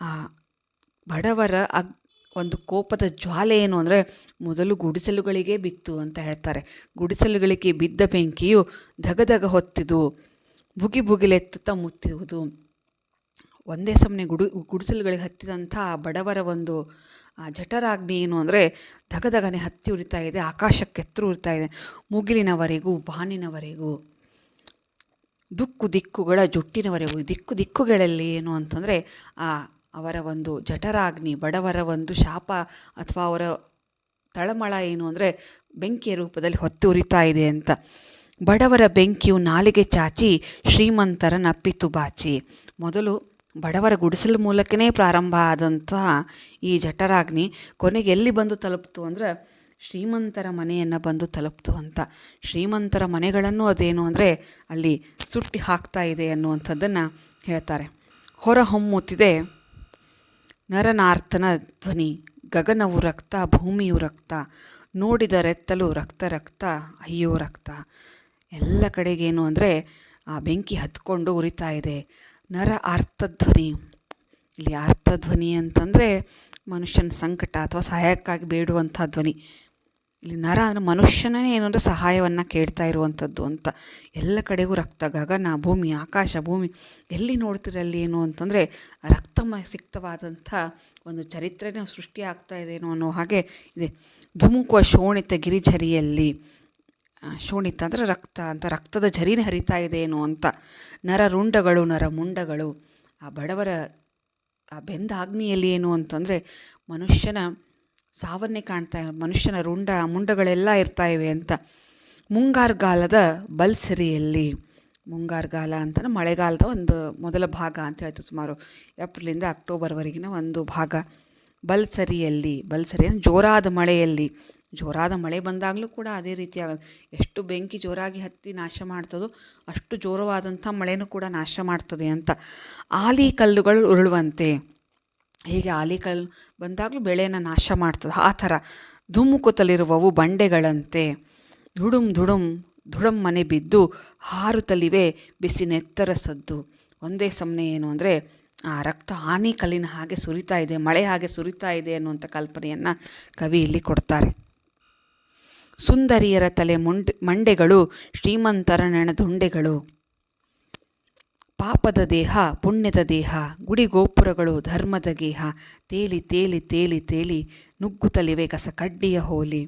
ಆ ಬಡವರ ಅಗ್, ಒಂದು ಕೋಪದ ಜ್ವಾಲೆ ಏನು ಅಂದರೆ ಮೊದಲು ಗುಡಿಸಲುಗಳಿಗೆ ಬಿತ್ತು ಅಂತ ಹೇಳ್ತಾರೆ. ಗುಡಿಸಲುಗಳಿಗೆ ಬಿದ್ದ ಬೆಂಕಿಯು ಧಗಧಗ ಹೊತ್ತಿದು ಬುಗಿ ಬುಗಿಲೆತ್ತುತ್ತಾ ಮುತ್ತಿರುವುದು. ಒಂದೇ ಸಮನೆ ಗುಡು, ಗುಡಿಸಲುಗಳಿಗೆ ಹತ್ತಿದಂಥ ಬಡವರ ಒಂದು ಜಠರಾಗ್ನಿ ಏನು ಅಂದರೆ ಧಗಧಗನೆ ಹತ್ತಿ ಉರಿತಾ ಇದೆ, ಆಕಾಶಕ್ಕೆ ಉರಿತಾ ಇದೆ. ಮುಗಿಲಿನವರೆಗೂ, ಬಾನಿನವರೆಗೂ, ದುಕ್ಕು ದಿಕ್ಕುಗಳ ಜುಟ್ಟಿನವರೆಗೂ, ದಿಕ್ಕು ದಿಕ್ಕುಗಳಲ್ಲಿ ಏನು ಅಂತಂದರೆ ಆ ಅವರ ಒಂದು ಜಠರಾಗ್ನಿ, ಬಡವರ ಒಂದು ಶಾಪ ಅಥವಾ ಅವರ ತಳಮಳ ಏನು ಅಂದರೆ ಬೆಂಕಿಯ ರೂಪದಲ್ಲಿ ಹೊತ್ತು ಉರಿತಾ ಇದೆ ಅಂತ. ಬಡವರ ಬೆಂಕಿಯು ನಾಲಿಗೆ ಚಾಚಿ ಶ್ರೀಮಂತರ ನಪ್ಪಿತು ಬಾಚಿ. ಮೊದಲು ಬಡವರ ಗುಡಿಸಲ ಮೂಲಕನೇ ಪ್ರಾರಂಭ ಆದಂತಹ ಈ ಜಠರಾಗ್ನಿ ಕೊನೆಗೆ ಎಲ್ಲಿ ಬಂದು ತಲುಪ್ತು ಅಂದರೆ ಶ್ರೀಮಂತರ ಮನೆಯನ್ನು ಬಂದು ತಲುಪ್ತು ಅಂತ. ಶ್ರೀಮಂತರ ಮನೆಗಳನ್ನು ಅದೇನು ಅಂದರೆ ಅಲ್ಲಿ ಸುಟ್ಟಿ ಹಾಕ್ತಾ ಇದೆ ಅನ್ನುವಂಥದ್ದನ್ನು ಹೇಳ್ತಾರೆ. ಹೊರಹೊಮ್ಮುತ್ತಿದೆ ನರನಾರ್ತನ ಧ್ವನಿ. ಗಗನವು ರಕ್ತ, ಭೂಮಿಯು ರಕ್ತ. ನೋಡಿದ ರೆತ್ತಲು ರಕ್ತ ರಕ್ತ, ಅಯ್ಯೋ ರಕ್ತ. ಎಲ್ಲ ಕಡೆಗೇನು ಅಂದರೆ ಆ ಬೆಂಕಿ ಹತ್ಕೊಂಡು ಉರಿತಾ ಇದೆ. ನರ ಅರ್ಥಧ್ವನಿ. ಇಲ್ಲಿ ಅರ್ಥಧ್ವನಿ ಅಂತಂದರೆ ಮನುಷ್ಯನ ಸಂಕಟ ಅಥವಾ ಸಹಾಯಕ್ಕಾಗಿ ಬೇಡುವಂಥ ಧ್ವನಿ. ಇಲ್ಲಿ ನರ ಅಂದರೆ ಮನುಷ್ಯನೇ ಏನು ಅಂದರೆ ಸಹಾಯವನ್ನು ಕೇಳ್ತಾ ಇರುವಂಥದ್ದು ಅಂತ. ಎಲ್ಲ ಕಡೆಗೂ ರಕ್ತ ನಾ ಭೂಮಿ, ಆಕಾಶ, ಭೂಮಿ. ಎಲ್ಲಿ ನೋಡ್ತಿರಲ್ಲಿ ಏನು ಅಂತಂದರೆ ರಕ್ತಮಯ ಸಿಕ್ತವಾದಂಥ ಒಂದು ಚರಿತ್ರೆನೇ ಸೃಷ್ಟಿ ಆಗ್ತಾ ಇದೆನೋ ಅನ್ನೋ ಹಾಗೆ ಇದೆ. ಧುಮುಕುವ ಶೋಣಿತ ಗಿರಿಝರಿಯಲ್ಲಿ ಶೋಣಿತ ಅಂದರೆ ರಕ್ತ ಅಂತ, ರಕ್ತದ ಝರಿನೇ ಹರಿತಾ ಏನು ಅಂತ. ನರರುಂಡಗಳು ನರಮುಂಡಗಳು ಆ ಬಡವರ, ಆ ಬೆಂದ ಅಗ್ನಿಯಲ್ಲಿ ಏನು ಅಂತಂದರೆ ಮನುಷ್ಯನ ಸಾವನ್ನೇ ಕಾಣ್ತಾ, ಮನುಷ್ಯನ ರುಂಡ, ಮುಂಡಗಳೆಲ್ಲ ಇರ್ತಾ ಇವೆ ಅಂತ. ಮುಂಗಾರ್ಗಾಲದ ಬಲ್ಸರಿಯಲ್ಲಿ, ಮುಂಗಾರ್ಗಾಲ ಅಂತಂದ್ರೆ ಮಳೆಗಾಲದ ಒಂದು ಮೊದಲ ಭಾಗ ಅಂತ ಹೇಳ್ತು ಸುಮಾರು ಏಪ್ರಿಲಿಂದ ಅಕ್ಟೋಬರ್ವರೆಗಿನ ಒಂದು ಭಾಗ. ಬಲ್ಸರಿಯಲ್ಲಿ ಬಲ್ಸರಿ ಅಂದರೆ ಜೋರಾದ ಮಳೆಯಲ್ಲಿ ಜೋರಾದ ಮಳೆ ಬಂದಾಗಲೂ ಕೂಡ ಅದೇ ರೀತಿ ಆಗೋದು ಎಷ್ಟು ಬೆಂಕಿ ಜೋರಾಗಿ ಹತ್ತಿ ನಾಶ ಮಾಡ್ತದೋ ಅಷ್ಟು ಜೋರವಾದಂಥ ಮಳೆನೂ ಕೂಡ ನಾಶ ಮಾಡ್ತದೆ ಅಂತ. ಆಲಿ ಕಲ್ಲುಗಳು ಉರುಳುವಂತೆ. ಹೀಗೆ ಆಲಿಕಲ್ಲು ಬಂದಾಗಲೂ ಬೆಳೆಯನ್ನು ನಾಶ ಮಾಡ್ತದೆ. ಆ ಥರ ಧುಮುಕುತ್ತಲಿರುವವು ಬಂಡೆಗಳಂತೆ. ಧುಡುಂ ಧುಡುಂ ಧುಡಮ್ ಮನೆ ಬಿದ್ದು ಹಾರುತ್ತಲಿವೆ ಬಿಸಿ ನೆತ್ತರ ಸದ್ದು. ಒಂದೇ ಸಮನೆ ಏನು ಅಂದರೆ ಆ ರಕ್ತ ಆನಿ ಕಲ್ಲಿನ ಹಾಗೆ ಸುರಿತಾ ಇದೆ, ಮಳೆ ಹಾಗೆ ಸುರಿತಾ ಇದೆ ಅನ್ನುವಂಥ ಕಲ್ಪನೆಯನ್ನು ಕವಿ ಇಲ್ಲಿ ಕೊಡ್ತಾರೆ. ಸುಂದರಿಯರ ತಲೆ ಮುಂಡೆ, ಮಂಡೆಗಳು ಶ್ರೀಮಂತರ ನೆಣದುಂಡೆಗಳು ಪಾಪದ ದೇಹ, ಪುಣ್ಯದ ದೇಹ, ಗುಡಿ ಗೋಪುರಗಳು, ಧರ್ಮದ ಗೇಹ, ತೇಲಿ ತೇಲಿ ತೇಲಿ ತೇಲಿ ನುಗ್ಗುತ್ತಲಿವೆ ಕಸಕಡ್ಡಿಯ ಹೋಲಿ.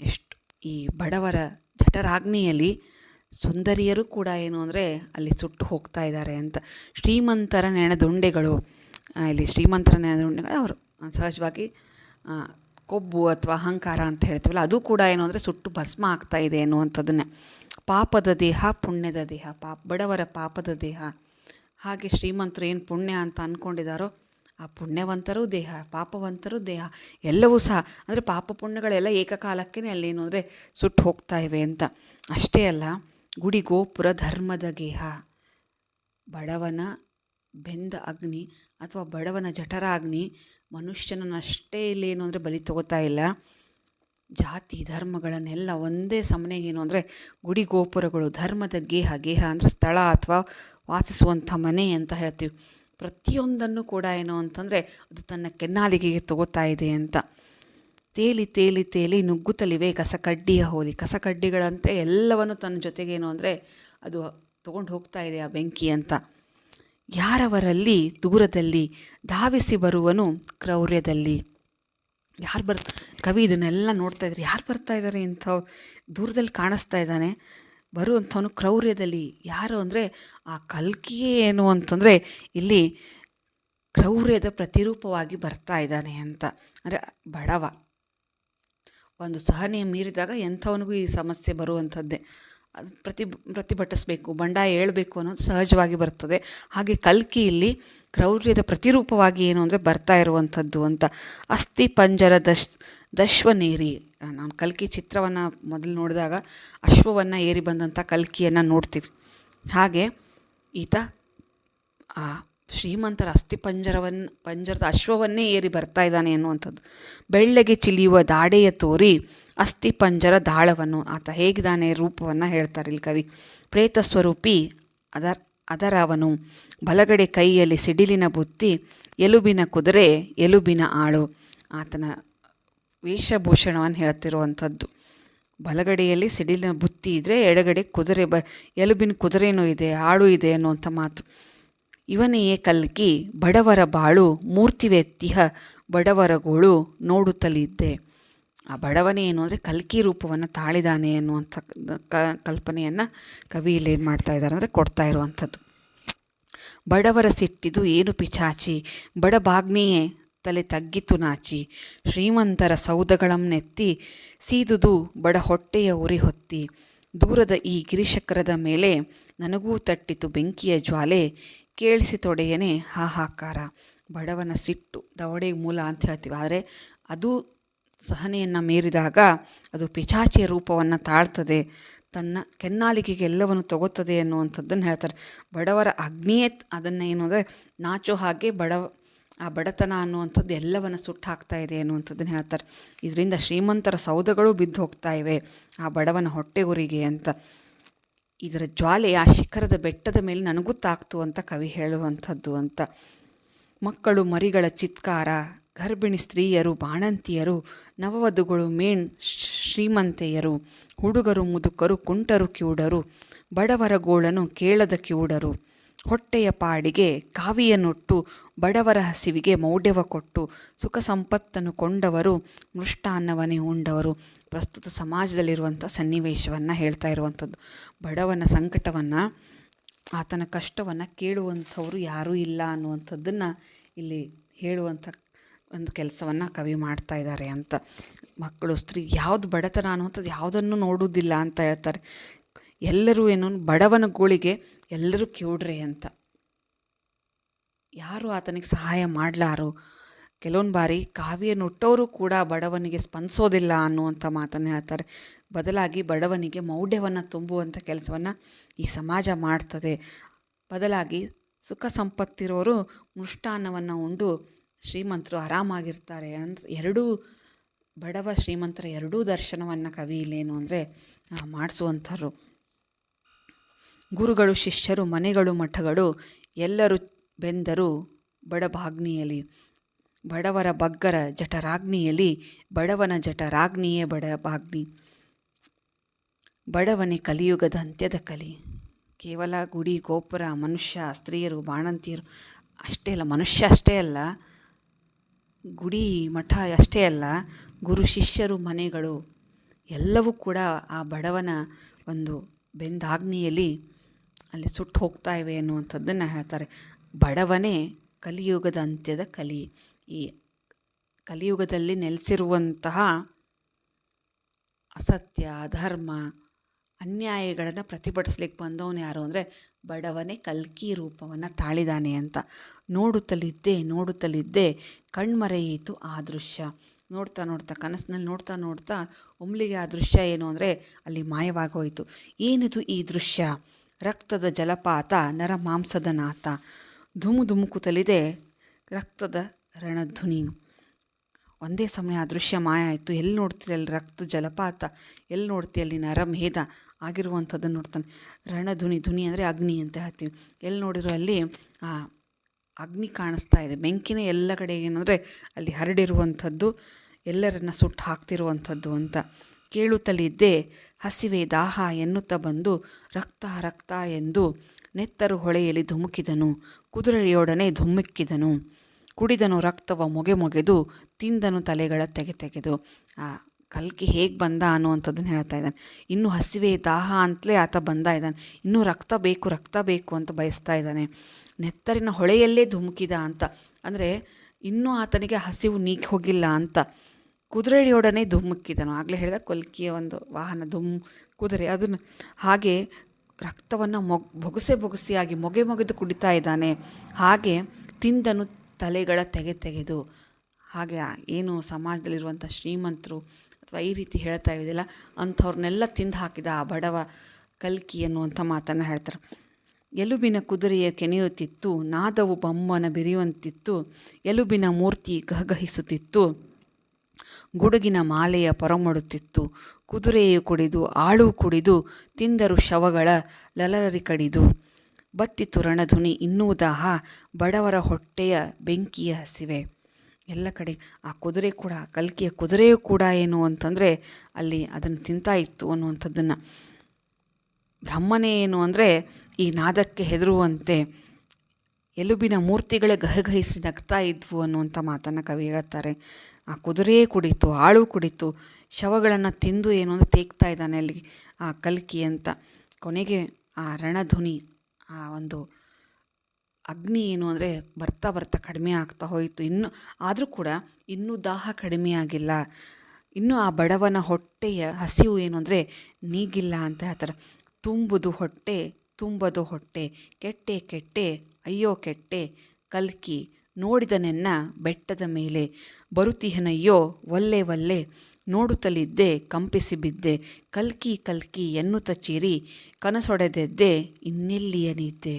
ಎಷ್ಟು ಈ ಬಡವರ ಜಠರಾಗ್ನಿಯಲ್ಲಿ ಸುಂದರಿಯರು ಕೂಡ ಏನು ಅಂದರೆ ಅಲ್ಲಿ ಸುಟ್ಟು ಹೋಗ್ತಾ ಇದ್ದಾರೆ ಅಂತ. ಶ್ರೀಮಂತರ ನೆಣದುಂಡೆಗಳು ಇಲ್ಲಿ ಶ್ರೀಮಂತರ ನೆಣದುಂಡೆಗಳು ಅವರು ಸಹಜವಾಗಿ ಕೊಬ್ಬು ಅಥವಾ ಅಹಂಕಾರ ಅಂತ ಹೇಳ್ತೀವಲ್ಲ, ಅದು ಕೂಡ ಏನು ಅಂದರೆ ಸುಟ್ಟು ಭಸ್ಮ ಆಗ್ತಾ ಇದೆ ಅನ್ನುವಂಥದ್ದನ್ನೇ ಪಾಪದ ದೇಹ, ಪುಣ್ಯದ ದೇಹ, ಪಾಪ, ಬಡವರ ಪಾಪದ ದೇಹ. ಹಾಗೆ ಶ್ರೀಮಂತರು ಏನು ಪುಣ್ಯ ಅಂತ ಅಂದ್ಕೊಂಡಿದ್ದಾರೋ ಆ ಪುಣ್ಯವಂತರೂ ದೇಹ, ಪಾಪವಂತರೂ ದೇಹ. ಎಲ್ಲವೂ ಸಹ, ಅಂದರೆ ಪಾಪ ಪುಣ್ಯಗಳೆಲ್ಲ ಏಕಕಾಲಕ್ಕೆ ಅಲ್ಲೇನು ಅಂದರೆ ಸುಟ್ಟು ಹೋಗ್ತಾ ಇವೆ ಅಂತ. ಅಷ್ಟೇ ಅಲ್ಲ, ಗುಡಿ ಗೋಪುರ ಧರ್ಮದ ಗೇಹ. ಬಡವನ ಬೆಂದ ಅಗ್ನಿ ಅಥವಾ ಬಡವನ ಜಠರ ಅಗ್ನಿ ಮನುಷ್ಯನನ್ನಷ್ಟೇ ಇಲ್ಲೇನು ಅಂದರೆ ಬಲಿ ತಗೋತಾ ಇಲ್ಲ. ಜಾತಿ ಧರ್ಮಗಳನ್ನೆಲ್ಲ ಒಂದೇ ಸಮನೆ ಏನು ಅಂದರೆ ಗುಡಿ ಗೋಪುರಗಳು, ಧರ್ಮದ ಗೇಹ ಗೇಹ ಅಂದರೆ ಸ್ಥಳ ಅಥವಾ ವಾಸಿಸುವಂಥ ಮನೆ ಅಂತ ಹೇಳ್ತೀವಿ. ಪ್ರತಿಯೊಂದನ್ನು ಕೂಡ ಏನು ಅಂತಂದರೆ ಅದು ತನ್ನ ಕೆನ್ನಾಲಿಗೆಗೆ ತಗೋತಾ ಇದೆ ಅಂತ. ತೇಲಿ ತೇಲಿ ತೇಲಿ ನುಗ್ಗುತ್ತಲಿವೆ ಕಸಕಡ್ಡಿಯ ಹೋಲಿ. ಕಸಕಡ್ಡಿಗಳಂತೆ ಎಲ್ಲವನ್ನು ತನ್ನ ಜೊತೆಗೇನು ಅಂದರೆ ಅದು ತೊಗೊಂಡು ಹೋಗ್ತಾ ಇದೆ ಆ ಬೆಂಕಿ ಅಂತ. ಯಾರವರಲ್ಲಿ ದೂರದಲ್ಲಿ ಧಾವಿಸಿ ಬರುವನು ಕ್ರೌರ್ಯದಲ್ಲಿ? ಯಾರು ಬರ್, ಕವಿ ಇದನ್ನೆಲ್ಲ ನೋಡ್ತಾ ಇದ್ದಾರೆ ಯಾರು ಬರ್ತಾ ಇದ್ದಾರೆ ಇಂಥ ದೂರದಲ್ಲಿ ಕಾಣಿಸ್ತಾ ಇದ್ದಾನೆ. ಬರುವಂಥವನು ಕ್ರೌರ್ಯದಲ್ಲಿ. ಯಾರು ಅಂದರೆ ಆ ಕಲ್ಕಿಯೇ ಏನು ಅಂತಂದರೆ ಇಲ್ಲಿ ಕ್ರೌರ್ಯದ ಪ್ರತಿರೂಪವಾಗಿ ಬರ್ತಾ ಇದ್ದಾನೆ ಅಂತ. ಅಂದರೆ ಬಡವ. ಒಂದು ಸಹನೆ ಮೀರಿದಾಗ ಎಂಥವನಿಗೂ ಈ ಸಮಸ್ಯೆ ಬರುವಂಥದ್ದೇ. ಪ್ರತಿ ಪ್ರತಿಭಟಿಸಬೇಕು, ಬಂಡಾಯ ಏಳಬೇಕು ಅನ್ನೋದು ಸಹಜವಾಗಿ ಬರ್ತದೆ. ಹಾಗೆ ಕಲ್ಕಿ ಇಲ್ಲಿ ಕ್ರೌರ್ಯದ ಪ್ರತಿರೂಪವಾಗಿ ಏನು ಅಂದರೆ ಬರ್ತಾ ಇರುವಂಥದ್ದು ಅಂತ. ಅಸ್ಥಿ ಪಂಜರ ದಶ್, ದಶ್ವನೇರಿ. ನಾನು ಕಲ್ಕಿ ಚಿತ್ರವನ್ನು ಮೊದಲು ನೋಡಿದಾಗ ಅಶ್ವವನ್ನು ಏರಿ ಬಂದಂಥ ಕಲ್ಕಿಯನ್ನು ನೋಡ್ತೀವಿ. ಹಾಗೆ ಈತ, ಆ, ಶ್ರೀಮಂತರ ಅಸ್ಥಿ ಪಂಜರವನ್ನು ಪಂಜರದ ಅಶ್ವವನ್ನೇ ಏರಿ ಬರ್ತಾ ಇದ್ದಾನೆ ಅನ್ನುವಂಥದ್ದು. ಬೆಳ್ಳಗೆ ಚಿಲಿಯುವ ದಾಡೆಯ ತೋರಿ ಅಸ್ಥಿ ಪಂಜರ ದಾಳವನ್ನು, ಆತ ಹೇಗಿದ್ದಾನೆ ರೂಪವನ್ನು ಹೇಳ್ತಾರೆ ಇಲ್ಲಿ ಕವಿ. ಪ್ರೇತ ಸ್ವರೂಪಿ ಅದರ, ಅದರವನು, ಬಲಗಡೆ ಕೈಯಲ್ಲಿ ಸಿಡಿಲಿನ ಬುತ್ತಿ, ಎಲುಬಿನ ಕುದುರೆ, ಎಲುಬಿನ ಆಳು. ಆತನ ವೇಷಭೂಷಣವನ್ನು ಹೇಳ್ತಿರುವಂಥದ್ದು. ಬಲಗಡೆಯಲ್ಲಿ ಸಿಡಿಲಿನ ಬುತ್ತಿ ಇದ್ದರೆ ಎಡಗಡೆ ಕುದುರೆ ಬ, ಎಲುಬಿನ ಕುದುರೆನೂ ಇದೆ, ಆಳು ಇದೆ ಅನ್ನುವಂಥ ಮಾತು. ಇವನೆಯೇ ಕಲ್ಕಿ, ಬಡವರ ಬಾಳು ಮೂರ್ತಿವೆತ್ತಿಹ ಬಡವರ ಗೋಳು ನೋಡುತ್ತಲಿದ್ದೆ. ಆ ಬಡವನೇ ಏನು ಅಂದರೆ ಕಲ್ಕಿ ರೂಪವನ್ನು ತಾಳಿದಾನೆ ಅನ್ನುವಂಥ ಕಲ್ಪನೆಯನ್ನು ಕವಿ ಇಲ್ಲಿ ಏನು ಮಾಡ್ತಾ ಇದ್ದಾರೆ ಅಂದರೆ ಕೊಡ್ತಾ ಇರುವಂಥದ್ದು. ಬಡವರ ಸಿಟ್ಟಿದು ಏನು ಪಿಚಾಚಿ ಬಡಬಾಗ್ನೆಯೇ ತಲೆ ತಗ್ಗಿತು ನಾಚಿ, ಶ್ರೀಮಂತರ ಸೌದಗಳನ್ನೆತ್ತಿ ಸೀದುದು ಬಡ ಹೊಟ್ಟೆಯ ಉರಿ ಹೊತ್ತಿ, ದೂರದ ಈ ಗಿರಿಶಕ್ರದ ಮೇಲೆ ನನಗೂ ತಟ್ಟಿತು ಬೆಂಕಿಯ ಜ್ವಾಲೆ ಕೇಳಿಸಿತೊಡೆಯನೆ ಹಾಹಾಕಾರ. ಬಡವನ ಸಿಟ್ಟು ದವಡೆ ಮೂಲ ಅಂತ ಹೇಳ್ತೀವಿ. ಆದರೆ ಅದು ಸಹನೆಯನ್ನು ಮೀರಿದಾಗ ಅದು ಪಿಚಾಚಿಯ ರೂಪವನ್ನು ತಾಳ್ತದೆ, ತನ್ನ ಕೆನ್ನಾಲಿಗೆಗೆ ಎಲ್ಲವನ್ನು ತಗೋತದೆ ಅನ್ನುವಂಥದ್ದನ್ನು ಹೇಳ್ತಾರೆ. ಬಡವರ ಅಗ್ನಿಯೇ ಅದನ್ನು ಏನು ಅಂದರೆ ನಾಚೋ ಹಾಗೆ ಬಡವ ಆ ಬಡತನ ಅನ್ನುವಂಥದ್ದು ಎಲ್ಲವನ್ನು ಸುಟ್ಟು ಹಾಕ್ತಾ ಇದೆ ಅನ್ನುವಂಥದ್ದನ್ನು ಹೇಳ್ತಾರೆ. ಇದರಿಂದ ಶ್ರೀಮಂತರ ಸೌದಗಳು ಬಿದ್ದು ಹೋಗ್ತಾ ಇವೆ, ಆ ಬಡವನ ಹೊಟ್ಟೆ ಉರಿಗೆ ಅಂತ. ಇದರ ಜ್ವಾಲೆ ಆ ಶಿಖರದ ಬೆಟ್ಟದ ಮೇಲೆ ನನಗೂ ತಾಕ್ತು ಅಂತ ಕವಿ ಹೇಳುವಂಥದ್ದು ಅಂತ. ಮಕ್ಕಳು ಮರಿಗಳ ಚಿತ್ಕಾರ ಗರ್ಭಿಣಿ ಸ್ತ್ರೀಯರು, ಬಾಣಂತಿಯರು, ನವವಧುಗಳು, ಮೇಣ್ ಶ್ರೀಮಂತೆಯರು, ಹುಡುಗರು, ಮುದುಕರು, ಕುಂಟರು ಕಿವುಡರು, ಬಡವರ ಗೋಳನು ಕೇಳದ ಕಿವುಡರು. ಹೊಟ್ಟೆಯ ಪಾಡಿಗೆ ಕಾವಿಯನ್ನೊಟ್ಟು ಬಡವರ ಹಸಿವಿಗೆ ಮೌಢ್ಯವ ಕೊಟ್ಟು ಸುಖ ಸಂಪತ್ತನ್ನು ಕೊಂಡವರು ಮೃಷ್ಟಾನ್ನವನ್ನೇ ಉಂಡವರು. ಪ್ರಸ್ತುತ ಸಮಾಜದಲ್ಲಿರುವಂಥ ಸನ್ನಿವೇಶವನ್ನು ಹೇಳ್ತಾ ಇರುವಂಥದ್ದು. ಬಡವನ ಸಂಕಟವನ್ನು, ಆತನ ಕಷ್ಟವನ್ನು ಕೇಳುವಂಥವರು ಯಾರೂ ಇಲ್ಲ ಅನ್ನುವಂಥದ್ದನ್ನು ಇಲ್ಲಿ ಹೇಳುವಂಥ ಒಂದು ಕೆಲಸವನ್ನು ಕವಿ ಮಾಡ್ತಾ ಇದ್ದಾರೆ ಅಂತ. ಮಕ್ಕಳು, ಸ್ತ್ರೀ, ಯಾವುದು ಬಡತನ ಅನ್ನುವಂಥದ್ದು ಯಾವುದನ್ನು ನೋಡುವುದಿಲ್ಲ ಅಂತ ಹೇಳ್ತಾರೆ. ಎಲ್ಲರೂ ಏನು ಬಡವನ ಗೋಳಿಗೆ ಎಲ್ಲರೂ ಕಿವುಡ್ರೆ ಅಂತ. ಯಾರು ಆತನಿಗೆ ಸಹಾಯ ಮಾಡಲಾರು? ಕೆಲವೊಂದು ಬಾರಿ ಕಾವ್ಯ ನುಟ್ಟವರು ಕೂಡ ಬಡವನಿಗೆ ಸ್ಪಂದಿಸೋದಿಲ್ಲ ಅನ್ನುವಂಥ ಮಾತನ್ನು ಹೇಳ್ತಾರೆ. ಬದಲಾಗಿ ಬಡವನಿಗೆ ಮೌಢ್ಯವನ್ನು ತುಂಬುವಂಥ ಕೆಲಸವನ್ನು ಈ ಸಮಾಜ ಮಾಡ್ತದೆ. ಬದಲಾಗಿ ಸುಖ ಸಂಪತ್ತಿರೋರು ಮೃಷ್ಟಾನ್ನವನ್ನು ಉಂಡು ಶ್ರೀಮಂತರು ಆರಾಮಾಗಿರ್ತಾರೆ ಅಂತ ಎರಡೂ ಬಡವ ಶ್ರೀಮಂತರ ಎರಡೂ ದರ್ಶನವನ್ನು ಕವಿ ಇಲ್ಲೇನು ಅಂದರೆ ಮಾಡಿಸುವಂಥರು ಗುರುಗಳು, ಶಿಷ್ಯರು, ಮನೆಗಳು, ಮಠಗಳು ಎಲ್ಲರೂ ಬೆಂದರು ಬಡಭಾಗ್ನಿಯಲ್ಲಿ. ಬಡವರ ಬಗ್ಗರ ಜಠರಾಗ್ನಿಯಲ್ಲಿ, ಬಡವನ ಜಠರಾಗ್ನಿಯೇ ಬಡಭಾಗ್ನಿ. ಬಡವನೇ ಕಲಿಯುಗದ ಅಂತ್ಯದ ಕಲಿ. ಕೇವಲ ಗುಡಿ, ಗೋಪುರ, ಮನುಷ್ಯ, ಸ್ತ್ರೀಯರು, ಬಾಣಂತಿಯರು ಅಷ್ಟೇ ಅಲ್ಲ, ಮನುಷ್ಯ ಅಷ್ಟೇ ಅಲ್ಲ ಗುಡಿ ಮಠ ಅಷ್ಟೇ ಅಲ್ಲ, ಗುರು ಶಿಷ್ಯರು ಮನೆಗಳು ಎಲ್ಲವೂ ಕೂಡ ಆ ಬಡವನ ಒಂದು ಬೆಂದಾಗ್ನಿಯಲ್ಲಿ ಅಲ್ಲಿ ಸುಟ್ಟು ಹೋಗ್ತಾ ಇವೆ ಅನ್ನುವಂಥದ್ದನ್ನು ಹೇಳ್ತಾರೆ. ಬಡವನೇ ಕಲಿಯುಗದ ಅಂತ್ಯದ ಕಲಿ. ಈ ಕಲಿಯುಗದಲ್ಲಿ ನೆಲೆಸಿರುವಂತಹ ಅಸತ್ಯ, ಅಧರ್ಮ ಅನ್ಯಾಯಗಳನ್ನು ಪ್ರತಿಭಟಿಸ್ಲಿಕ್ಕೆ ಬಂದವನು ಯಾರು ಅಂದರೆ ಬಡವನೇ ಕಲ್ಕಿ ರೂಪವನ್ನು ತಾಳಿದಾನೆ ಅಂತ. ನೋಡುತ್ತಲಿದ್ದೆ ನೋಡುತ್ತಲಿದ್ದೆ, ಕಣ್ಮರೆಯಿತು ಆ ದೃಶ್ಯ. ನೋಡ್ತಾ ನೋಡ್ತಾ, ಕನಸಿನಲ್ಲಿ ನೋಡ್ತಾ ನೋಡ್ತಾ ಒಮ್ಲಿಗೆ ಆ ದೃಶ್ಯ ಏನು ಅಂದರೆ ಅಲ್ಲಿ ಮಾಯವಾಗೋಯಿತು. ಏನಿದು ಈ ದೃಶ್ಯ? ರಕ್ತದ ಜಲಪಾತ, ನರ ಮಾಂಸದ ನಾತ. ಧುಮು ಧುಮುಕುತ್ತಲಿದೆ ರಕ್ತದ ರಣಧ್ವನಿ ಒಂದೇ ಸಮಯ ಆ ದೃಶ್ಯ ಮಾಯ ಆಯಿತು. ಎಲ್ಲಿ ನೋಡ್ತೀರಿ? ಅಲ್ಲಿ ರಕ್ತ, ಜಲಪಾತ. ಎಲ್ಲಿ ನೋಡ್ತೀವಿ ಅಲ್ಲಿ ನರಮೇಧ ಆಗಿರುವಂಥದ್ದನ್ನು ನೋಡ್ತಾನೆ. ರಣಧುನಿ ಧುನಿ ಅಂದರೆ ಅಗ್ನಿ ಅಂತ ಹೇಳ್ತೀವಿ. ಎಲ್ಲಿ ನೋಡಿರೋ ಅಲ್ಲಿ, ಆ, ಅಗ್ನಿ ಕಾಣಿಸ್ತಾ ಇದೆ. ಬೆಂಕಿನ ಎಲ್ಲ ಕಡೆ ಏನಂದರೆ ಅಲ್ಲಿ ಹರಡಿರುವಂಥದ್ದು, ಎಲ್ಲರನ್ನ ಸುಟ್ಟು ಹಾಕ್ತಿರುವಂಥದ್ದು ಅಂತ. ಕೇಳುತ್ತಲಿದ್ದೆ ಹಸಿವೆ ದಾಹ ಎನ್ನುತ್ತಾ ಬಂದು ರಕ್ತ ರಕ್ತ ಎಂದು ನೆತ್ತರು ಹೊಳೆಯಲ್ಲಿ ಧುಮುಕಿದನು. ಕುದುರೆಯೊಡನೆ ಧುಮ್ಮಿಕ್ಕಿದನು ಕುಡಿದನು ರಕ್ತವ ಮೊಗೆ ಮೊಗೆದು ತಿಂದನು ತಲೆಗಳ ತೆಗೆ ತೆಗೆದು. ಆ ಕಲ್ಕಿ ಹೇಗೆ ಬಂದ ಅನ್ನುವಂಥದ್ದನ್ನು ಹೇಳ್ತಾ ಇದ್ದಾನೆ. ಇನ್ನೂ ಹಸಿವೆ ದಾಹ ಅಂತಲೇ ಆತ ಬಂದ ಇದ್ದಾನೆ. ಇನ್ನೂ ರಕ್ತ ಬೇಕು ರಕ್ತ ಬೇಕು ಅಂತ ಬಯಸ್ತಾ ಇದ್ದಾನೆ. ನೆತ್ತರಿನ ಹೊಳೆಯಲ್ಲೇ ಧುಮುಕಿದ ಅಂತ. ಅಂದರೆ ಇನ್ನೂ ಆತನಿಗೆ ಹಸಿವು ನೀಗಿ ಹೋಗಿಲ್ಲ ಅಂತ. ಕುದುರೆಯೊಡನೆ ಧುಮುಕಿದನು ಆಗಲೇ ಹೇಳಿದ ಕೊಲ್ಕಿಯ ಒಂದು ವಾಹನ ಧುಮ್ ಕುದುರೆ. ಅದನ್ನು ಹಾಗೆ ರಕ್ತವನ್ನು ಮೊಗ್, ಬೊಗಸೆ ಬೊಗಸೆಯಾಗಿ ಮೊಗೆ ಮೊಗೆದು ಕುಡಿತಾ ಇದ್ದಾನೆ. ಹಾಗೆ ತಿಂದನು ತಲೆಗಳ ತೆಗೆ ತೆಗೆದು ಹಾಗೆ ಏನು ಸಮಾಜದಲ್ಲಿರುವಂಥ ಶ್ರೀಮಂತರು ಅಥವಾ ಈ ರೀತಿ ಹೇಳ್ತಾ ಇದ್ದಿಲ್ಲ, ಅಂಥವ್ರನ್ನೆಲ್ಲ ತಿಂದು ಹಾಕಿದ ಆ ಬಡವ ಕಲ್ಕಿ ಅನ್ನುವಂಥ ಮಾತನ್ನು ಹೇಳ್ತಾರೆ. ಎಲುಬಿನ ಕುದುರೆಯ ಕೆನೆಯುತ್ತಿತ್ತು, ನಾದವು ಬೊಮ್ಮನ ಬೆರೆಯುವಂತಿತ್ತು, ಎಲುಬಿನ ಮೂರ್ತಿ ಗಹಗಹಿಸುತ್ತಿತ್ತು, ಗುಡುಗಿನ ಮಾಲೆಯ ಪೊರಮಡುತ್ತಿತ್ತು, ಕುದುರೆಯು ಕುಡಿದು ಆಳು ಕುಡಿದು, ತಿಂದರು ಶವಗಳ ಲಲರಿ ಕಡಿದು. ಬತ್ತಿತು ರಣಧ್ವನಿ ಇನ್ನೂ ದಾಹ ಬಡವರ ಹೊಟ್ಟೆಯ ಬೆಂಕಿಯ ಹಸಿವೆ. ಎಲ್ಲ ಕಡೆ ಆ ಕುದುರೆ ಕೂಡ, ಕಲ್ಕಿಯ ಕುದುರೆಯೂ ಕೂಡ ಏನು ಅಂತಂದರೆ ಅಲ್ಲಿ ಅದನ್ನು ತಿಂತಾ ಇತ್ತು ಅನ್ನುವಂಥದ್ದನ್ನು. ಬ್ರಹ್ಮನೇ ಏನು ಅಂದರೆ ಈ ನಾದಕ್ಕೆ ಹೆದರುವಂತೆ ಎಲುಬಿನ ಮೂರ್ತಿಗಳೇ ಗಹಗಹಿಸಿ ನಗ್ತಾ ಇದ್ವು ಅನ್ನುವಂಥ ಮಾತನ್ನು ಕವಿ ಹೇಳ್ತಾರೆ. ಆ ಕುದುರೆಯೇ ಕುಡಿತು, ಆಳು ಕುಡಿತು, ಶವಗಳನ್ನು ತಿಂದು ಏನು ಅಂದರೆ ತೇಗ್ತಾ ಇದ್ದಾನೆ ಅಲ್ಲಿ ಆ ಕಲ್ಕಿ ಅಂತ. ಕೊನೆಗೆ ಆ ರಣಧ್ವನಿ ಆ ಒಂದು ಅಗ್ನಿ ಏನು ಅಂದರೆ ಬರ್ತಾ ಬರ್ತಾ ಕಡಿಮೆ ಆಗ್ತಾ ಹೋಯಿತು. ಇನ್ನು ಆದರೂ ಕೂಡ ಇನ್ನೂ ದಾಹ ಕಡಿಮೆ ಆಗಿಲ್ಲ. ಇನ್ನೂ ಆ ಬಡವನ ಹೊಟ್ಟೆಯ ಹಸಿವು ಏನು ಅಂದರೆ ನೀಗಿಲ್ಲ ಅಂತ ಹೇಳ್ತಾರೆ. ತುಂಬುದು ಹೊಟ್ಟೆ, ತುಂಬದು ಹೊಟ್ಟೆ, ಕೆಟ್ಟೆ ಕೆಟ್ಟೆ, ಅಯ್ಯೋ ಕೆಟ್ಟೆ, ಕಲ್ಕಿ ನೋಡಿದನೆನ್ನ ಬೆಟ್ಟದ ಮೇಲೆ, ಬರುತ್ತಿಹನಯ್ಯೋ, ಒಲ್ಲೆ ಒಲ್ಲೆ ನೋಡುತ್ತಲಿದ್ದೆ, ಕಂಪಿಸಿ ಬಿದ್ದೆ, ಕಲ್ಕಿ ಕಲ್ಕಿ ಎನ್ನುತ್ತ ಚೀರಿ ಕನಸೊಡೆದೆದ್ದೆ ಇನ್ನೆಲ್ಲಿಯನಿದ್ದೆ.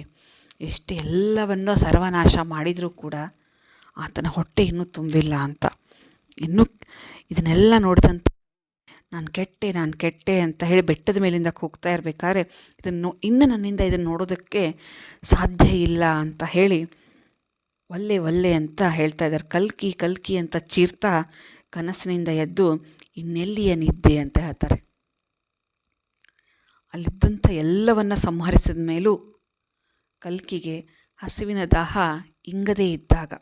ಎಷ್ಟೆಲ್ಲವನ್ನೋ ಸರ್ವನಾಶ ಮಾಡಿದರೂ ಕೂಡ ಆತನ ಹೊಟ್ಟೆ ಇನ್ನೂ ತುಂಬಿಲ್ಲ ಅಂತ. ಇನ್ನೂ ಇದನ್ನೆಲ್ಲ ನೋಡಿದಂಥ ನಾನು ಕೆಟ್ಟೆ ನಾನು ಕೆಟ್ಟೆ ಅಂತ ಹೇಳಿ ಬೆಟ್ಟದ ಮೇಲಿಂದ ಕೂಗ್ತಾ ಇರಬೇಕಾದ್ರೆ ಇದನ್ನು ಇನ್ನು ನನ್ನಿಂದ ಇದನ್ನು ನೋಡೋದಕ್ಕೆ ಸಾಧ್ಯ ಇಲ್ಲ ಅಂತ ಹೇಳಿ ಒಲ್ಲೆ ಒಲ್ಲೆ ಅಂತ ಹೇಳ್ತಾ ಇದ್ದಾರೆ. ಕಲ್ಕಿ ಕಲ್ಕಿ ಅಂತ ಚೀರ್ತಾ ಕನಸಿನಿಂದ ಎದ್ದು ಇನ್ನೆಲ್ಲಿಯ ನಿದ್ದೆ ಅಂತ ಹೇಳ್ತಾರೆ. ಅಲ್ಲಿದ್ದಂಥ ಎಲ್ಲವನ್ನ ಸಂಹರಿಸಿದ ಮೇಲೂ ಕಲ್ಕಿಗೆ ಹಸಿವಿನ ದಾಹ ಇಂಗದೇ ಇದ್ದಾಗ,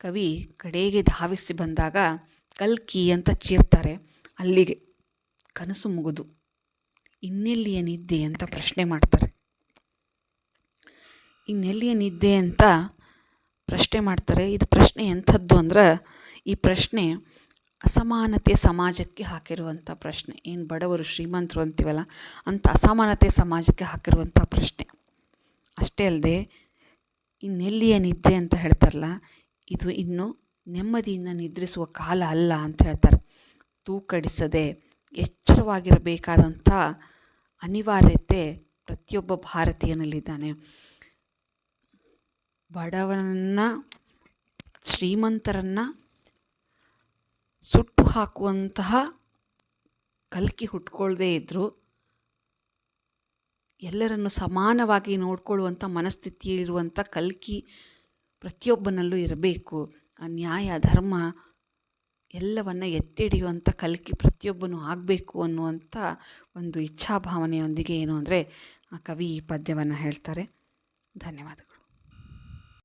ಕವಿ ಕಡೆಗೆ ಧಾವಿಸಿ ಬಂದಾಗ ಕಲ್ಕಿ ಅಂತ ಚೀರ್ತಾರೆ ಅಲ್ಲಿಗೆ. ಕನಸು ಮುಗಿದು ಇನ್ನೆಲ್ಲಿಯ ನಿದ್ದೆ ಅಂತ ಪ್ರಶ್ನೆ ಮಾಡ್ತಾರೆ. ಇನ್ನೆಲ್ಲಿಯ ನಿದ್ದೆ ಅಂತ ಪ್ರಶ್ನೆ ಮಾಡ್ತಾರೆ. ಇದು ಪ್ರಶ್ನೆ ಎಂಥದ್ದು ಅಂದ್ರೆ ಈ ಪ್ರಶ್ನೆ ಅಸಮಾನತೆ ಸಮಾಜಕ್ಕೆ ಹಾಕಿರುವಂಥ ಪ್ರಶ್ನೆ. ಏನು ಬಡವರು ಶ್ರೀಮಂತರು ಅಂತೀವಲ್ಲ, ಅಂಥ ಅಸಮಾನತೆ ಸಮಾಜಕ್ಕೆ ಹಾಕಿರುವಂಥ ಪ್ರಶ್ನೆ. ಅಷ್ಟೇ ಅಲ್ಲದೆ ಇನ್ನೆಲ್ಲಿಯ ನಿದ್ದೆ ಅಂತ ಹೇಳ್ತಾರಲ್ಲ, ಇದು ಇನ್ನು ನೆಮ್ಮದಿಯಿಂದ ನಿದ್ರಿಸುವ ಕಾಲ ಅಲ್ಲ ಅಂತ ಹೇಳ್ತಾರೆ. ತೂಕಡಿಸದೆ, ಎಚ್ಚರವಾಗಿರಬೇಕಾದಂಥ ಅನಿವಾರ್ಯತೆ ಪ್ರತಿಯೊಬ್ಬ ಭಾರತೀಯನಲ್ಲಿದ್ದಾನೆ. ಬಡವರನ್ನು, ಶ್ರೀಮಂತರನ್ನು ಸುಟ್ಟು ಹಾಕುವಂತಹ ಕಲ್ಕಿ ಹುಟ್ಕೊಳ್ದೇ ಇದ್ದರು ಎಲ್ಲರನ್ನು ಸಮಾನವಾಗಿ ನೋಡ್ಕೊಳ್ಳುವಂಥ ಮನಸ್ಥಿತಿಯಲ್ಲಿರುವಂಥ ಕಲ್ಕಿ ಪ್ರತಿಯೊಬ್ಬನಲ್ಲೂ ಇರಬೇಕು. ಆ ನ್ಯಾಯ, ಧರ್ಮ ಎಲ್ಲವನ್ನು ಎತ್ತಿಡಿಯುವಂಥ ಕಲ್ಕಿ ಪ್ರತಿಯೊಬ್ಬನೂ ಆಗಬೇಕು ಅನ್ನುವಂಥ ಒಂದು ಇಚ್ಛಾಭಾವನೆಯೊಂದಿಗೆ ಏನು ಅಂದರೆ ಆ ಕವಿ ಈ ಪದ್ಯವನ್ನು ಹೇಳ್ತಾರೆ. ಧನ್ಯವಾದಗಳು.